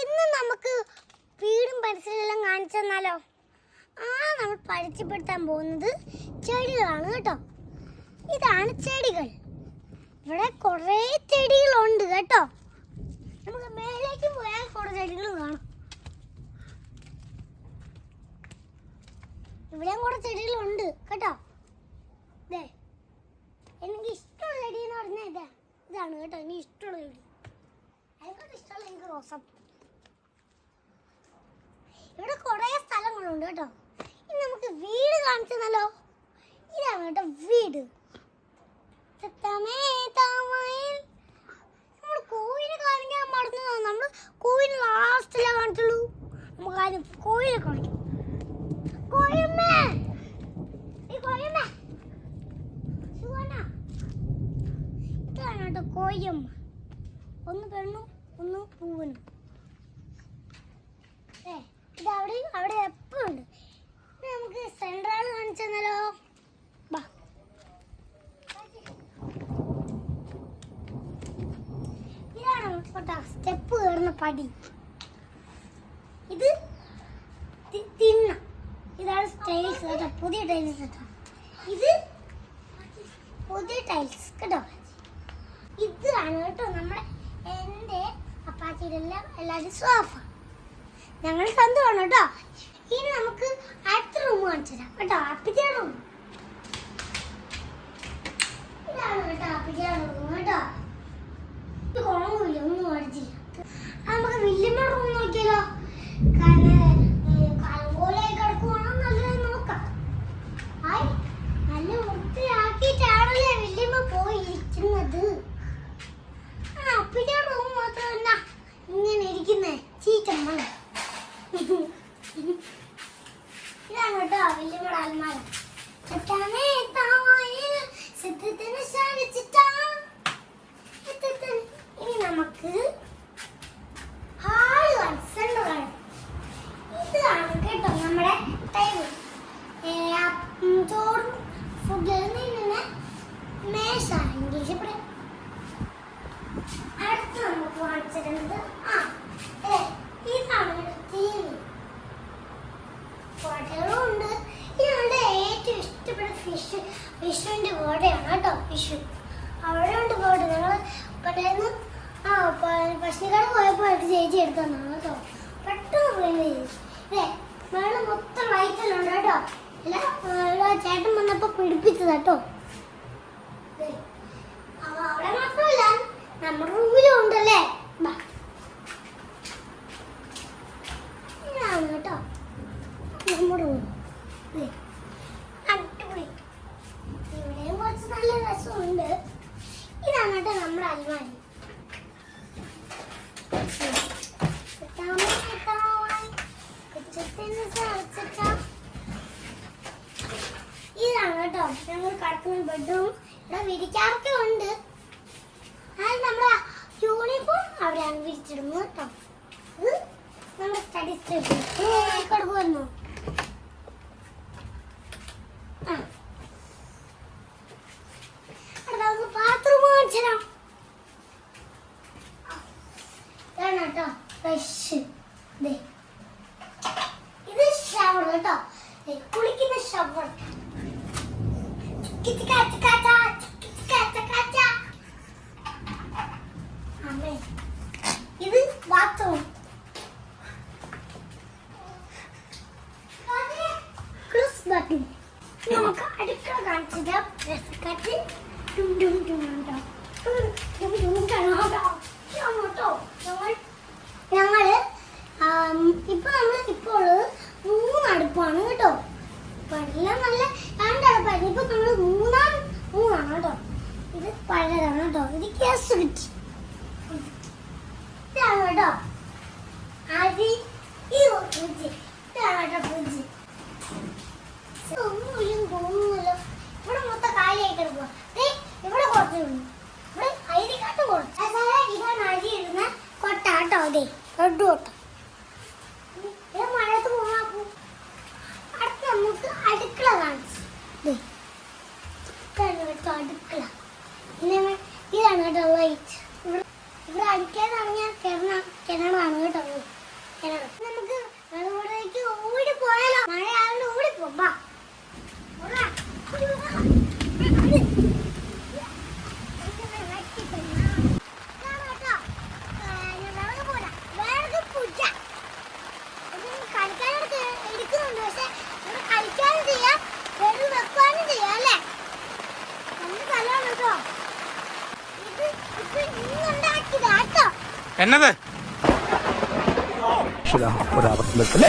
ഇന്ന് നമുക്ക് വീടും പരിസരമെല്ലാം കാണിച്ചു തന്നാലോ? ആ നമ്മൾ പരിചയപ്പെടുത്താൻ പോകുന്നത് ചെടികളാണ് കേട്ടോ. ഇതാണ് ചെടികൾ. ഇവിടെ കുറേ ചെടികളുണ്ട് കേട്ടോ. നമുക്ക് മേലേക്ക് പോയാൽ കുറേ ചെടികൾ കാണാം. ഇവിടെയും കുറേ ചെടികളുണ്ട് കേട്ടോ. ദേ എനിക്ക് ഇഷ്ടമുള്ള ചെടി എന്ന് പറഞ്ഞാൽ ഇതാ. ഇതാണ് കേട്ടോ എനിക്ക് ഇഷ്ടമുള്ള ചെടി. എനിക്ക് ഇവിടെ കുറേ സ്ഥലങ്ങളുണ്ട് കേട്ടോ. ഇനി നമുക്ക് വീട് കാണിച്ചു തന്നല്ലോ ഇതാണ് കേട്ടോ വീട്. നമ്മൾ കോഴിനെ കാണിക്കാൻ മറന്നു നമ്മൾ കോഴിനെ ലാസ്റ്റിലേ കാണിച്ചുള്ളൂ. നമുക്ക് ആദ്യം കോയിനെ കാണിക്കാം. കോയമ്മേ. കോയമ്മേ. ഇതാണ് കേട്ടോ കോയമ്മ ഒന്ന് പെണ്ണും ഒന്ന് പൂവനും ഏ ഇത് അവിടെ അവിടെ എപ്പോഴും ഉണ്ട്? നമുക്ക് സെൻട്രൽ കാണിച്ചു തന്നാലോ? ബാ ഇതാണ് കേട്ടോ സ്റ്റെപ്പ് കയറുന്ന പടി. ഇത് തിന്ന ഇതാണ് ടൈൽസ് കേട്ടോ. പുതിയ ടൈൽസ് കേട്ടോ. ഇത് പുതിയ ടൈൽസ് കേട്ടോ. ഇതാണ് കേട്ടോ നമ്മുടെ എന്റെ അപ്പാച്ചിയുടെ എല്ലാം എല്ലാവരും സോഫ ഞങ്ങൾ സ്വന്തമാണ് കേട്ടോ. ഇനി നമുക്ക് അടുത്ത റൂം കാണിച്ചു തരാം കേട്ടോ അപ്പിച്ചയുടെ റൂം ഇതാണ് കേട്ടോ അപ്പിച്ചയുടെ റൂം കേട്ടോ. ഒന്നും അടിച്ചില്ല നമുക്ക് വല്യമ്മ റൂം നോക്കിയാലോ? നോക്കാം. ആയി നല്ല വൃത്തിയാക്കിയിട്ടാണല്ലേ ഇങ്ങനെ ഇരിക്കുന്നേ. ചീറ്റമ്മ ഫിഷ് കോടയാണ് കേട്ടോ വിഷു അവിടെ ഉണ്ട് കോട ഞങ്ങൾ കടയിൽ ആ പശുക്കട പോയപ്പോൾ ചേച്ചി എടുത്തതാണ് കേട്ടോ. പെട്ടെന്ന് പോയി അല്ലേ? വെള്ളം മൊത്തം ലൈറ്റെല്ലാം ഉണ്ട് കേട്ടോ. അല്ല ചേട്ടൻ വന്നപ്പോൾ പിടിപ്പിച്ചത് കേട്ടോ. അവിടെ മാത്രമല്ല നമ്മുടെ റൂമിലും ഉണ്ടല്ലേ കേട്ടോ നമ്മുടെ റൂം ദേ, അടിപൊളി ഇവിടെയും കുറച്ച് നല്ല രസമുണ്ട് ഇതാണ് കേട്ടോ നമ്മുടെ അൽമാരി ഇതാണ് കേട്ടോ. ഞങ്ങൾ കിടക്കുന്ന ബെഡ്റൂം. ഇവിടെ വിരിക്കാറൊക്കെ ഉണ്ട്. അത് നമ്മുടെ യൂണിഫോം അവിടെയാണ് വിരിച്ചിടുന്നത് കേട്ടോ. ഇത് നമ്മുടെ സ്റ്റഡി സ്റ്റേഷൻ കിടക്കുമായിരുന്നു? ആ. നമുക്ക് ബാത്റൂം കാണിച്ചു തരാം ഇതാണ് കേട്ടോ ഫ്രഷ് ദേ ഇത് ഷവർ കേട്ടോ ദേ, കുളിക്കുന്ന ഷവർ ഇത് ബാത്റൂം ക്ലോസ് ബാത്റൂം നമുക്ക് അടുക്കള കാണിച്ചത് ഡും. ഡും ഡും ഡും കേട്ടോ. കേട്ടോ. ഞങ്ങൾ ഞങ്ങൾ ആം, ഇപ്പൊ നമ്മൾ ഇപ്പോൾ ഉള്ളത് മൂന്ന് അടുപ്പാണ് കേട്ടോ എല്ലാം നല്ല രണ്ടടുപ്പായിരുന്നു ഇപ്പൊ നമ്മൾ മൂന്നാം മൂന്നാണ് കേട്ടോ. ഇത് പഴയതാണ് കേട്ടോ. ഇത് ഗ്യാസ് കിട്ടി ഇതാണ് കേട്ടോ. അരി ഈ ഫ്രിഡ്ജ്. ഇതാണ് കേട്ടോ ഫ്രിഡ്ജ്. ഒന്നുമില്ല തോന്നുന്നില്ല. ഇവിടെ മൊത്തം കാലിയായി കിടക്കുക ഇവിടെ കുറച്ചേ ഇവിടെ അരിക്കാട്ട് കുറച്ച്. ഇതാണ് അരി ഇടുന്ന കൊട്ട കേട്ടോ അതെ റെഡ് കൊട്ട. ഇത് മഴയത്ത് പോകാൻ അടുത്ത് നമുക്ക് അടുക്കള കാണിച്ചു. അടുക്കള ഇതാണ് കേട്ടോ ലൈറ്റ് ഇവിടെ തുടങ്ങിയാൽ കിണ കിണറാണ് കേട്ടോ. കിണർ നമുക്ക് വെള്ളത്തിലേക്ക് ഓടി പോയാലോ? മഴ ഓടി പോവാ என்னது? ஒரு அவசரத்தில்